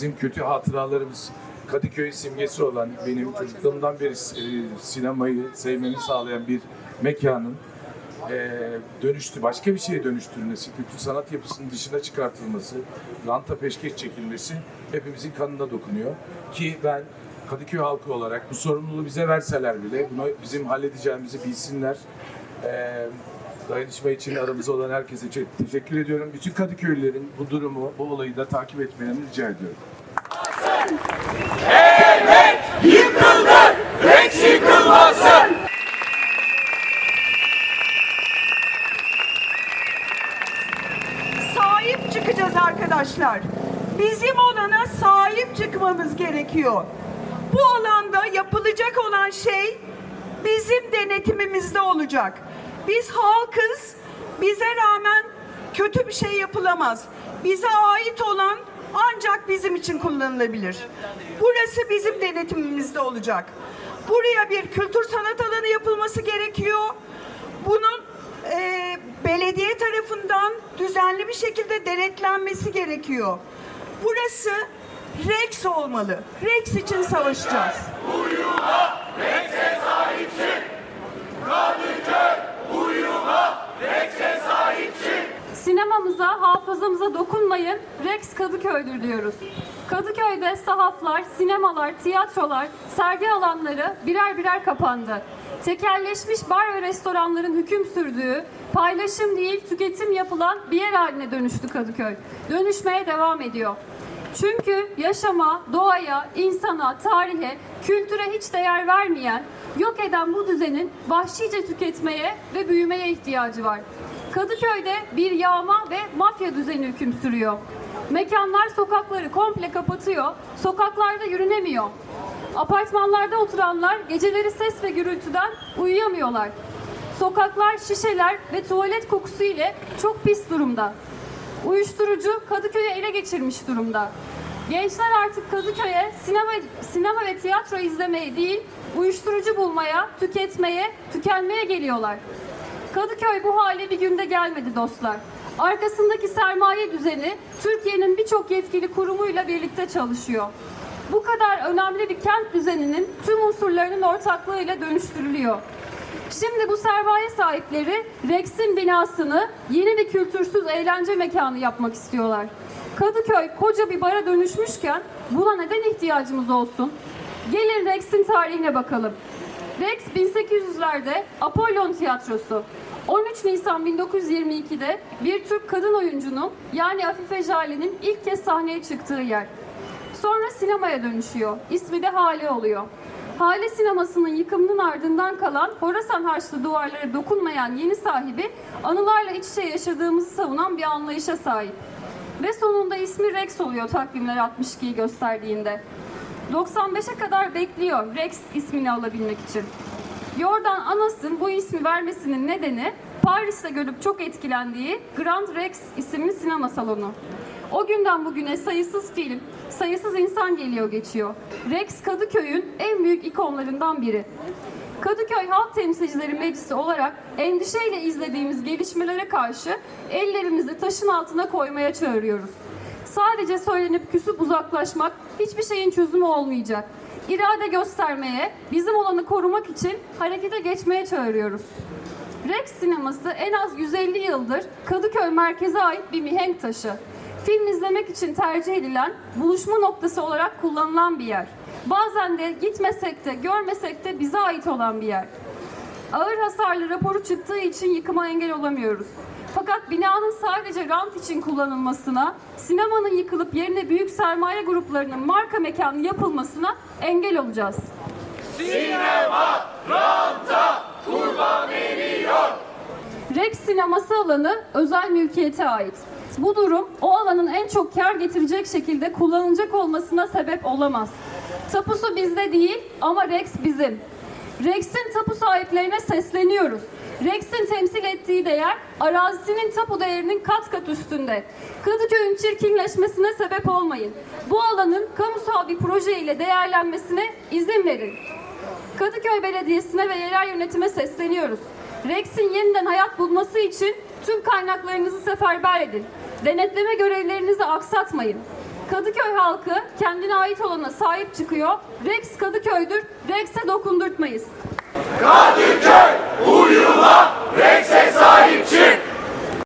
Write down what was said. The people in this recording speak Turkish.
bizim kötü hatıralarımız Kadıköy simgesi olan benim çocukluğumdan beri e, sinemayı sevmemi sağlayan bir mekanın e, dönüştü, başka bir şeye dönüştürülmesi, kültür sanat yapısının dışına çıkartılması, ranta peşkeş çekilmesi hepimizin kanına dokunuyor. Ki ben Kadıköy halkı olarak bu sorumluluğu bize verseler bile bunu bizim halledeceğimizi bilsinler. E, dayanışma için aramızda olan herkese teşekkür ediyorum. Bütün Kadıköylülerin bu durumu, bu olayı da takip etmelerini rica ediyorum. sahip çıkacağız arkadaşlar. Bizim olana sahip çıkmamız gerekiyor. Bu alanda yapılacak olan şey bizim denetimimizde olacak. Biz halkız. Bize rağmen kötü bir şey yapılamaz. Bize ait olan ancak bizim için kullanılabilir. Burası bizim denetimimizde olacak. Buraya bir kültür sanat alanı yapılması gerekiyor. Bunun e, belediye tarafından düzenli bir şekilde denetlenmesi gerekiyor. Burası Rex olmalı. Rex için savaşacağız. Sinemamıza, dokunmayın, Rex Kadıköy'dür diyoruz. Kadıköy'de sahaflar, sinemalar, tiyatrolar, sergi alanları birer birer kapandı. Tekelleşmiş bar ve restoranların hüküm sürdüğü, paylaşım değil tüketim yapılan bir yer haline dönüştü Kadıköy. Dönüşmeye devam ediyor. Çünkü yaşama, doğaya, insana, tarihe, kültüre hiç değer vermeyen, yok eden bu düzenin vahşice tüketmeye ve büyümeye ihtiyacı var. Kadıköy'de bir yağma ve mafya düzeni hüküm sürüyor. Mekanlar sokakları komple kapatıyor, sokaklarda yürünemiyor. Apartmanlarda oturanlar geceleri ses ve gürültüden uyuyamıyorlar. Sokaklar şişeler ve tuvalet kokusu ile çok pis durumda. Uyuşturucu Kadıköy'ü ele geçirmiş durumda. Gençler artık Kadıköy'e sinema, sinema ve tiyatro izlemeye değil, uyuşturucu bulmaya, tüketmeye, tükenmeye geliyorlar. Kadıköy bu hale bir günde gelmedi dostlar. Arkasındaki sermaye düzeni Türkiye'nin birçok yetkili kurumuyla birlikte çalışıyor. Bu kadar önemli bir kent düzeninin tüm unsurlarının ortaklığıyla dönüştürülüyor. Şimdi bu sermaye sahipleri Rex'in binasını yeni bir kültürsüz eğlence mekanı yapmak istiyorlar. Kadıköy koca bir bara dönüşmüşken buna neden ihtiyacımız olsun? Gelin Rex'in tarihine bakalım. Rex 1800'lerde Apollon Tiyatrosu. 13 Nisan 1922'de bir Türk kadın oyuncunun yani Afife Jale'nin ilk kez sahneye çıktığı yer. Sonra sinemaya dönüşüyor. İsmi de Hale oluyor. Hale sinemasının yıkımının ardından kalan Horasan harçlı duvarlara dokunmayan yeni sahibi anılarla iç içe yaşadığımızı savunan bir anlayışa sahip. Ve sonunda ismi Rex oluyor takvimler 62'yi gösterdiğinde. 95'e kadar bekliyor Rex ismini alabilmek için. Jordan Anas'ın bu ismi vermesinin nedeni Paris'te görüp çok etkilendiği Grand Rex isimli sinema salonu. O günden bugüne sayısız film, sayısız insan geliyor geçiyor. Rex Kadıköy'ün en büyük ikonlarından biri. Kadıköy Halk Temsilcileri Meclisi olarak endişeyle izlediğimiz gelişmelere karşı ellerimizi taşın altına koymaya çağırıyoruz. Sadece söylenip küsüp uzaklaşmak hiçbir şeyin çözümü olmayacak. İrade göstermeye, bizim olanı korumak için harekete geçmeye çağırıyoruz. Rex sineması en az 150 yıldır Kadıköy merkeze ait bir mihenk taşı. Film izlemek için tercih edilen, buluşma noktası olarak kullanılan bir yer. Bazen de gitmesek de, görmesek de bize ait olan bir yer. Ağır hasarlı raporu çıktığı için yıkıma engel olamıyoruz. Fakat binanın sadece rant için kullanılmasına, sinemanın yıkılıp yerine büyük sermaye gruplarının marka mekanı yapılmasına engel olacağız. Rex sineması alanı özel mülkiyete ait. Bu durum o alanın en çok kar getirecek şekilde kullanılacak olmasına sebep olamaz. Tapusu bizde değil ama Rex bizim. Rex'in tapu sahiplerine sesleniyoruz. Rex'in temsil ettiği değer arazisinin tapu değerinin kat kat üstünde. Kadıköy'ün çirkinleşmesine sebep olmayın. Bu alanın kamusal bir proje ile değerlenmesine izin verin. Kadıköy Belediyesi'ne ve yerel yönetime sesleniyoruz. Rex'in yeniden hayat bulması için tüm kaynaklarınızı seferber edin. Denetleme görevlerinizi aksatmayın. Kadıköy halkı kendine ait olana sahip çıkıyor. Rex Kadıköy'dür. Rex'e dokundurtmayız. Katil köy, uyuma, renkse sahip çık.